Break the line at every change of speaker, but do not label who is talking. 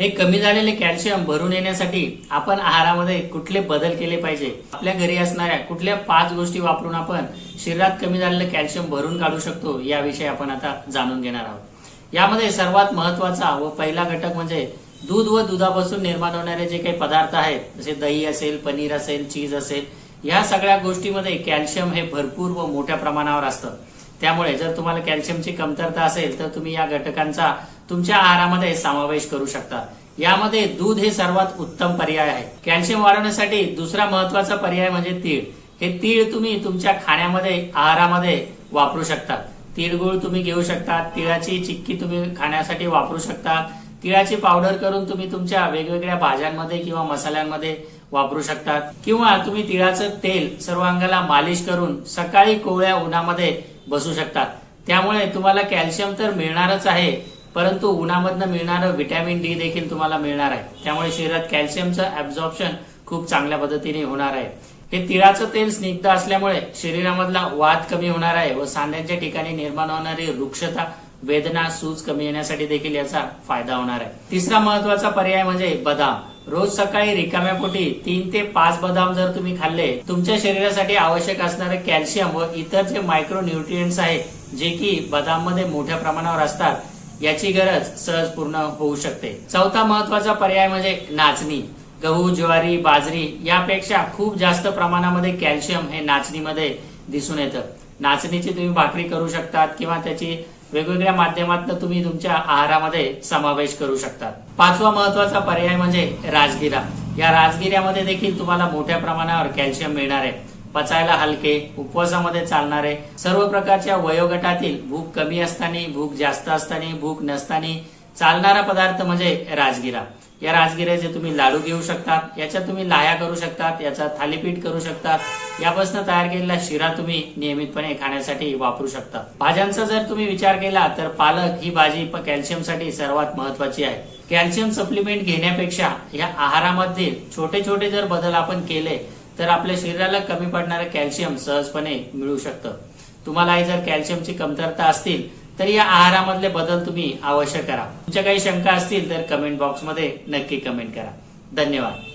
हे कमी झालेले कॅल्शियम भरून येण्यासाठी आपण आहारामध्ये कुठले बदल केले पाहिजे? आपल्या घरी असणाऱ्या कुठल्या पाच गोष्टी वापरून आपण शरीरात कमी झालेलं कॅल्शियम भरून काढू शकतो याविषयी आपण आता जाणून घेणार आहोत. यामध्ये सर्वात महत्त्वाचा व पहिला घटक म्हणजे दूध व दुधापासून निर्माण होणारे जे काही पदार्थ आहेत जसे दही असेल पनीर असेल चीज असेल या सगळ्या गोष्टीमध्ये कॅल्शियम हे भरपूर व मोठ्या प्रमाणावर असतं. त्यामुळे जर तुम्हाला कॅल्शियमची कमतरता असेल तर तुम्ही या घटकांचा तुमच्या आहारामध्ये समावेश करू शकता. यामध्ये दूध हे सर्वात उत्तम पर्याय आहे. कॅल्शियम वाढवण्यासाठी दुसरा महत्त्वाचा पर्याय म्हणजे तीळ. हे तीळ तुम्ही तुमच्या खाण्यामध्ये आहारामध्ये वापरू शकता. तिळगुळ तुम्ही घेऊ शकता. तिळाची चिक्की तुम्ही खाण्यासाठी वापरू शकता. तिळाची पावडर करून तुम्ही तुमच्या वेगवेगळ्या भाज्यांमध्ये किंवा मसाल्यांमध्ये वापरू शकतात. किंवा तुम्ही तिळाचं तेल सर्व अंगाला मालिश करून सकाळी कोवळ्या उन्हामध्ये बसू शकतात. त्यामुळे तुम्हाला कॅल्शियम तर मिळणारच आहे परंतु उन्हामधनं मिळणारं व्हिटॅमिन डी देखील तुम्हाला मिळणार आहे. त्यामुळे शरीरात कॅल्शियमचं ऍब्झॉर्प्शन खूप चांगल्या पद्धतीने होणार आहे. हे तिळाचं तेल स्निग्ध असल्यामुळे शरीरामधला वाद कमी होणार आहे व सांध्यांच्या ठिकाणी निर्माण होणारी वृक्षता वेदना सूज कमी येण्यासाठी देखील याचा फायदा होणार आहे. तिसरा महत्त्वाचा पर्याय म्हणजे बदाम. रोज सकाळी रिकाम्या पोटी तीन ते पाच बदाम जर तुम्ही खाल्ले तुमच्या शरीरासाठी आवश्यक असणारे कॅल्शियम व इतर जे मायक्रो न्यूट्रिएंट्स आहेत जे की बदाममध्ये मोठ्या प्रमाणावर असतात याची गरज सहज पूर्ण होऊ शकते. चौथा महत्त्वाचा पर्याय म्हणजे नाचणी. गहू ज्वारी बाजरी यापेक्षा खूप जास्त प्रमाणामध्ये कॅल्शियम हे नाचणीमध्ये दिसून येतं. नाचणीची तुम्ही भाकरी करू शकतात किंवा त्याची वेगवेगळ्या माध्यमातून तुम्ही तुमच्या आहारामध्ये समावेश करू शकतात. पाचवा महत्त्वाचा पर्याय म्हणजे राजगिरा. या राजगिऱ्यामध्ये देखील तुम्हाला मोठ्या प्रमाणावर कॅल्शियम मिळणार आहे पचायला हलके उपवासामध्ये चालणारे सर्व प्रकारच्या वयोगटातील भूक कमी असताना भूक जास्त असताना भूक नसताना चालणारा पदार्थ म्हणजे राजगिरा. या राजगिऱ्याचे तुम्ही लाडू घेऊ शकतात याच्या तुम्ही लाह्या करू शकतात याचा थालीपीठ करू शकतात. यापासून तयार केलेला शिरा तुम्ही नियमितपणे खाण्यासाठी वापरू शकता. भाज्यांचा जर तुम्ही विचार केला तर पालक ही भाजी कॅल्शियमसाठी सर्वात महत्वाची आहे. कॅल्शियम सप्लिमेंट घेण्यापेक्षा या आहारामध्ये छोटे छोटे जर बदल आपण केले तर आपल्या शरीराला कमी पडणारं कॅल्शियम सहजपणे मिळू शकतं. तुम्हालाही जर कॅल्शियमची कमतरता असतील तर या आहारामधले बदल तुम्ही अवश्य करा. तुमच्या काही शंका असतील तर कमेंट बॉक्समध्ये नक्की कमेंट करा. धन्यवाद.